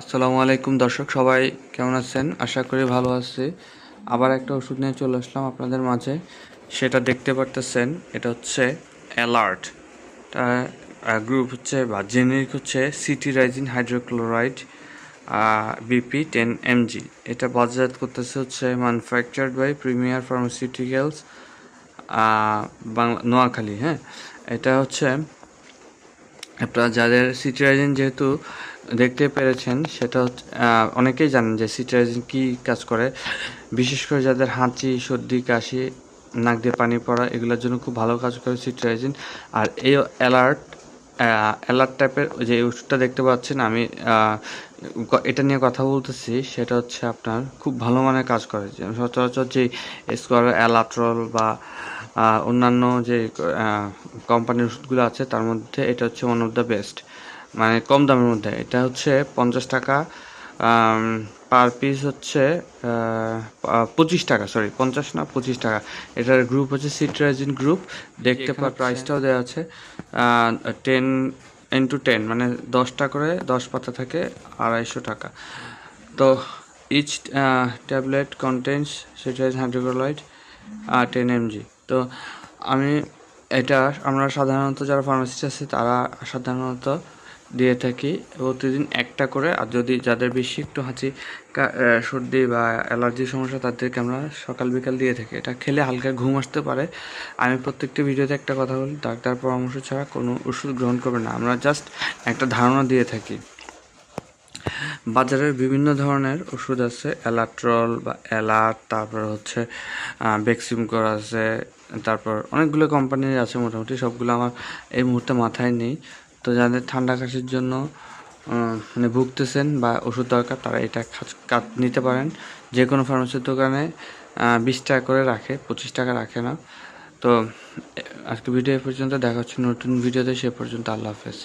আসসালামু আলাইকুম দর্শক, সবাই কেমন আছেন? আশা করি ভালো আছে। আবার একটা ওষুধ নিয়ে চলে আসলাম আপনাদের মাঝে। সেটা দেখতে পারতেছেন, এটা হচ্ছে অ্যালার্ট। গ্রুপ হচ্ছে বা জেনেরিক হচ্ছে cetirizine hydrochloride BP ten mg. এটা বাজারজাত করতেছে হচ্ছে manufactured by Premier Pharmaceuticals Bangla, Noakhali হ্যাঁ? এটা হচ্ছে, আপনারা যাদের সিটিরাইজিন যেহেতু দেখতে পেরেছেন, সেটা হচ্ছে অনেকেই জানেন যে সিটিরাইজিন কি কাজ করে। বিশেষ করে যাদের হাঁচি, সর্দি, কাশি, নাক দিয়ে পানি পড়া, এগুলোর জন্য খুব ভালো কাজ করে সিটিরাইজিন আর এই অ্যালার্ট অ্যালার্ট টাইপের যে ওষুধটা দেখতে পাচ্ছেন, আমি এটা নিয়ে কথা বলতেছি, সেটা হচ্ছে আপনার খুব ভালো মানের কাজ করে। সচরাচর যে স্কোয়ার, অ্যালাট্রল বা অন্যান্য যে কোম্পানির ওষুধগুলো আছে, তার মধ্যে এটা হচ্ছে ওয়ান অফ দ্য বেস্ট মানে কম দামের মধ্যে। এটা হচ্ছে পঞ্চাশ টাকা পার পিস হচ্ছে পঁচিশ টাকা সরি পঞ্চাশ না পঁচিশ টাকা। এটার গ্রুপ হচ্ছে সিট্রাইজিন গ্রুপ দেখতে পার প্রাইসটাও দেওয়া আছে। টেন ইন্টু টেন মানে দশটা করে দশ পাতা থাকে আড়াইশো টাকা। তো each tablet contents cetirizine hydrochloride ten mg তো আমি এটা আমরা সাধারণত যারা ফার্মাসিস্ট আছে তারা সাধারণত দিয়ে থাকি। প্রতিদিন একটা করে। আর যদি যাদের বেশি একটু হাঁচি সর্দি বা অ্যালার্জির সমস্যা, তাদেরকে আমরা সকাল বিকাল দিয়ে থাকি। এটা খেলে হালকা ঘুম আসতে পারে। আমি প্রত্যেকটি ভিডিওতে একটা কথা বলি, ডাক্তার পরামর্শ ছাড়া কোনো ওষুধ গ্রহণ করবে না। আমরা জাস্ট একটা ধারণা দিয়ে থাকি। বাজারের বিভিন্ন ধরনের ওষুধ আছে। অ্যালাট্রল বা অ্যালার্ট, তারপর হচ্ছে বেক্সিমকোর আছে, তারপর অনেকগুলো কোম্পানির আছে মোটামুটি। সবগুলো আমার এই মুহূর্তে মাথায় নেই। তো যাদের ঠান্ডা কাশির জন্য মানে ভুগতেছেন বা ওষুধ দরকার, তারা এটা কাজ নিতে পারেন। যে কোনো ফার্মেসির দোকানে বিশ টাকা করে রাখে, পঁচিশ টাকা রাখে না। তো আজকে ভিডিও এ পর্যন্ত, দেখা হচ্ছে নতুন ভিডিওতে, সে পর্যন্ত আল্লাহ হাফেজ।